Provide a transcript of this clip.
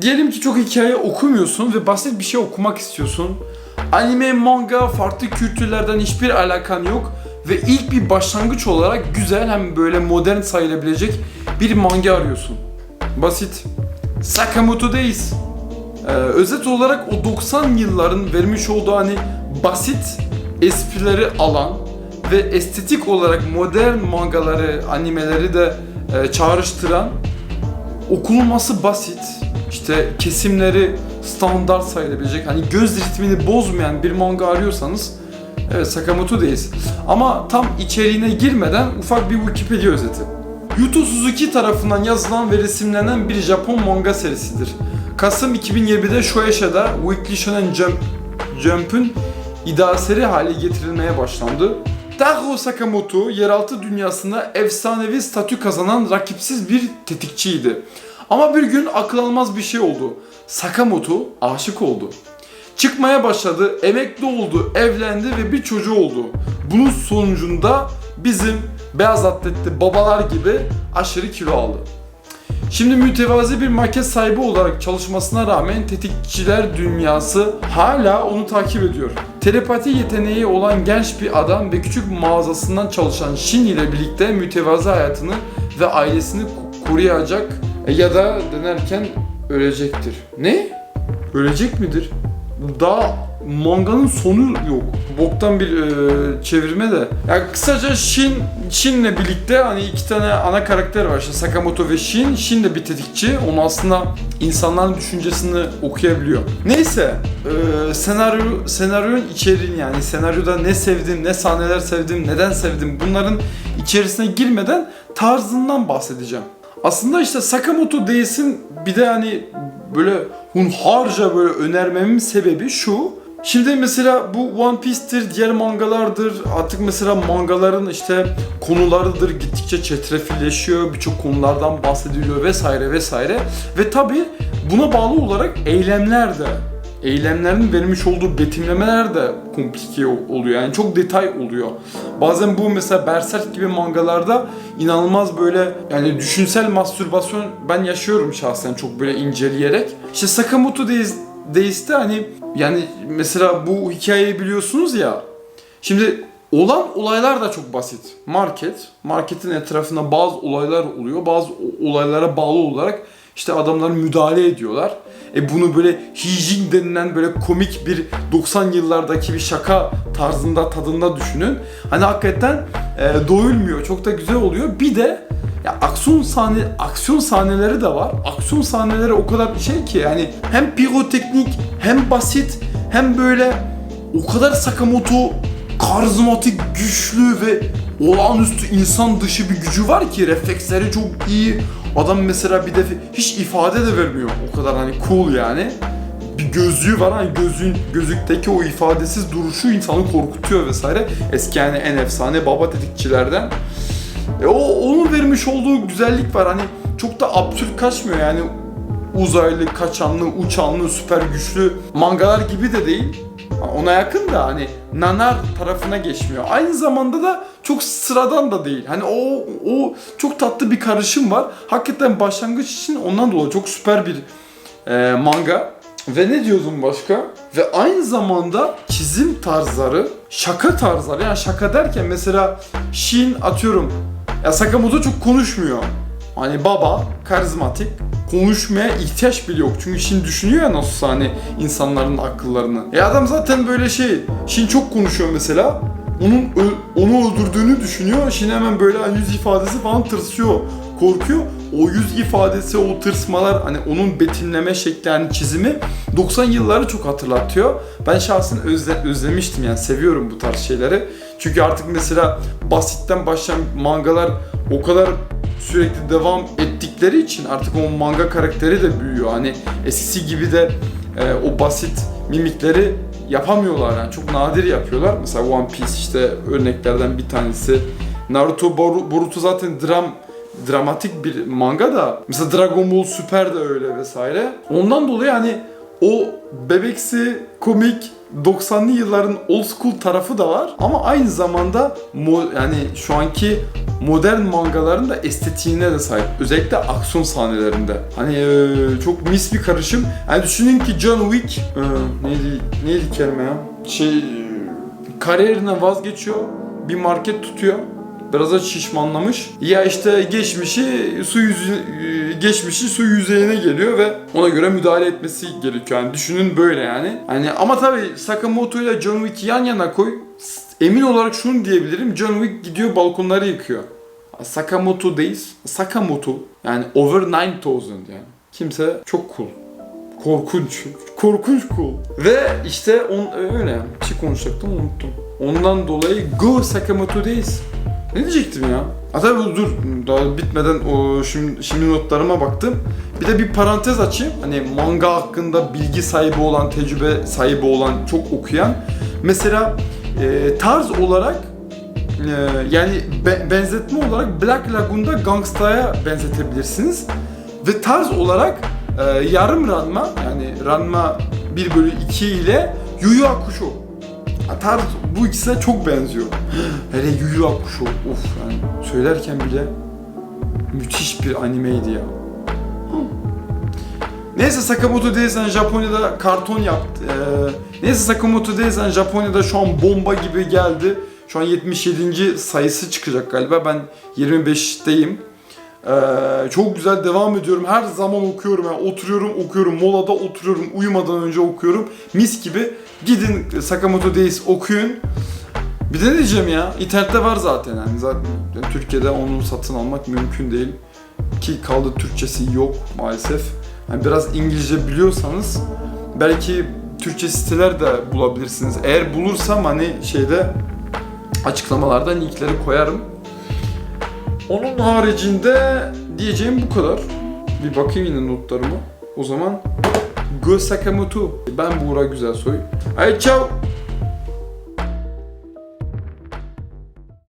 Diyelim ki çok hikaye okumuyorsun ve basit bir şey okumak istiyorsun. Anime, manga, farklı kültürlerden hiçbir alakan yok ve ilk bir başlangıç olarak güzel hem böyle modern sayılabilecek bir manga arıyorsun. Basit. Sakamoto'dayız. Ee, özet olarak o 90 yılların vermiş olduğu hani basit esprileri alan ve estetik olarak modern mangaları, animeleri de e, çağrıştıran okunması basit, işte kesimleri standart sayılabilecek, hani göz ritmini bozmayan bir manga arıyorsanız evet Sakamoto'dayız. Ama tam içeriğine girmeden ufak bir Wikipedia özeti. Yuto Suzuki tarafından yazılan ve resimlenen bir Japon manga serisidir. Kasım 2020'de Shueisha'da Weekly Shonen Jump, Jump'ın iddiaseri hale getirilmeye başlandı. Taho Sakamoto yeraltı dünyasında efsanevi statü kazanan rakipsiz bir tetikçiydi. Ama bir gün akıl almaz bir şey oldu. Sakamoto aşık oldu. Çıkmaya başladı, emekli oldu, evlendi ve bir çocuğu oldu. Bunun sonucunda bizim beyaz atletli babalar gibi aşırı kilo aldı. Şimdi mütevazi bir market sahibi olarak çalışmasına rağmen tetikçiler dünyası hala onu takip ediyor. Telepati yeteneği olan genç bir adam ve küçük mağazasından çalışan Shin ile birlikte mütevazi hayatını ve ailesini ko- koruyacak e, ya da denerken ölecektir. Ne? Ölecek midir? Daha manganın sonu yok. Boktan bir e, çevirme de. Yani kısaca Shin, Shin'le birlikte hani iki tane ana karakter var. İşte Sakamoto ve Shin. Shin de bir tetikçi. Onu aslında insanların düşüncesini okuyabiliyor. Neyse, e, senaryo senaryonun içeriğini yani senaryoda ne sevdim, ne sahneler sevdim, neden sevdim bunların içerisine girmeden tarzından bahsedeceğim. Aslında işte Sakamoto Days'in bir de hani böyle hunharca böyle önermemin sebebi şu. Şimdi mesela bu One Piece'tir, diğer mangalardır. Artık mesela mangaların işte konularıdır gittikçe çetrefilleşiyor. Birçok konulardan bahsediliyor vesaire vesaire. Ve tabi buna bağlı olarak eylemler de eylemlerin vermiş olduğu betimlemeler de komplike oluyor. Yani çok detay oluyor. Bazen bu mesela Berserk gibi mangalarda inanılmaz böyle yani düşünsel mastürbasyon ben yaşıyorum şahsen çok böyle inceleyerek. İşte Sakamoto Days, Days'te hani yani mesela bu hikayeyi biliyorsunuz ya. Şimdi olan olaylar da çok basit. Market, marketin etrafında bazı olaylar oluyor. Bazı olaylara bağlı olarak işte adamlar müdahale ediyorlar. E bunu böyle hijin denilen böyle komik bir 90 yıllardaki bir şaka tarzında tadında düşünün. Hani hakikaten e, doyulmuyor. Çok da güzel oluyor. Bir de ya aksiyon sahne aksiyon sahneleri de var. Aksiyon sahneleri o kadar şey ki yani hem piroteknik hem basit hem böyle o kadar Sakamoto karizmatik, güçlü ve olağanüstü insan dışı bir gücü var ki refleksleri çok iyi. Adam mesela bir de hiç ifade de vermiyor. O kadar hani cool yani. Bir gözlüğü var hani gözlüğün gözlükteki o ifadesiz duruşu insanı korkutuyor vesaire. Eski yani en efsane baba tetikçilerden. E o onun vermiş olduğu güzellik var. Hani çok da absürt kaçmıyor yani uzaylı, kaçanlı, uçanlı, süper güçlü mangalar gibi de değil. Ona yakın da hani nanar tarafına geçmiyor. Aynı zamanda da çok sıradan da değil. Hani o o çok tatlı bir karışım var. Hakikaten başlangıç için ondan dolayı çok süper bir e, manga. Ve ne diyordum başka? Ve aynı zamanda çizim tarzları, şaka tarzları. Yani şaka derken mesela Shin atıyorum. Ya Sakamoto çok konuşmuyor. Hani baba, karizmatik, konuşmaya ihtiyaç bile yok. Çünkü Shin düşünüyor ya nasıl hani insanların akıllarını. E adam zaten böyle şey, Shin çok konuşuyor mesela. Onun onu öldürdüğünü düşünüyor. Shin hemen böyle yüz ifadesi falan tırsıyor, korkuyor. O yüz ifadesi, o tırsmalar, hani onun betimleme şekli, hani çizimi 90 yılları çok hatırlatıyor. Ben şahsen özle, özlemiştim yani seviyorum bu tarz şeyleri. Çünkü artık mesela basitten başlayan mangalar o kadar sürekli devam ettikleri için artık o manga karakteri de büyüyor. Hani eskisi gibi de e, o basit mimikleri yapamıyorlar yani çok nadir yapıyorlar. Mesela One Piece işte örneklerden bir tanesi. Naruto, Boru- Boruto zaten dram dramatik bir manga da mesela Dragon Ball Super de öyle vesaire. Ondan dolayı hani o bebeksi, komik 90'lı yılların old school tarafı da var ama aynı zamanda yani şu anki modern mangaların da estetiğine de sahip. Özellikle aksiyon sahnelerinde. Hani eee, çok mis bir karışım. Yani düşünün ki John Wick eee, neydi neydi kelime ya? Şey eee, kariyerinden vazgeçiyor. Bir market tutuyor. Biraz da şişmanlamış. Ya işte geçmişi su yüzü e, geçmişi su yüzeyine geliyor ve ona göre müdahale etmesi gerekiyor. Yani düşünün böyle yani. Hani ama tabii Sakamoto ile John Wick'i yan yana koy. Emin olarak şunu diyebilirim. John Wick gidiyor balkonları yıkıyor. Sakamoto değil. Sakamoto. Yani over 9000 yani. Kimse çok cool. Korkunç. Korkunç cool. Ve işte on, öyle. Bir şey konuşacaktım unuttum. Ondan dolayı Go Sakamoto Days. Ne diyecektim ya? Ha tabii dur daha bitmeden o şimdi, şimdi notlarıma baktım. Bir de bir parantez açayım. Hani manga hakkında bilgi sahibi olan, tecrübe sahibi olan, çok okuyan. Mesela e, tarz olarak e, yani be- benzetme olarak Black Lagoon'da Gangsta'ya benzetebilirsiniz. Ve tarz olarak e, yarım ranma yani ranma 1 bölü 2 ile Yu Yu Hakusho. Tarz bu ikisine çok benziyor. Hele Yu Yu Hakusho of yani söylerken bile müthiş bir animeydi ya. Neyse Sakamoto Days'en Japonya'da karton yaptı. Ee, neyse Sakamoto Days'en Japonya'da şu an bomba gibi geldi. Şu an 77. sayısı çıkacak galiba. Ben 25'teyim. Ee, çok güzel devam ediyorum. Her zaman okuyorum. Yani oturuyorum, okuyorum. Molada oturuyorum. Uyumadan önce okuyorum. Mis gibi. Gidin Sakamoto Days okuyun. Bir de diyeceğim ya? İnternette var zaten yani. Zaten Türkiye'de onu satın almak mümkün değil. Ki kaldı Türkçesi yok maalesef. Yani biraz İngilizce biliyorsanız belki Türkçe siteler de bulabilirsiniz. Eğer bulursam hani şeyde açıklamalarda linkleri koyarım. Onun haricinde diyeceğim bu kadar. Bir bakayım yine notlarıma. O zaman Go Sakamoto. Ben Buğra Güzelsoy. Ay ciao.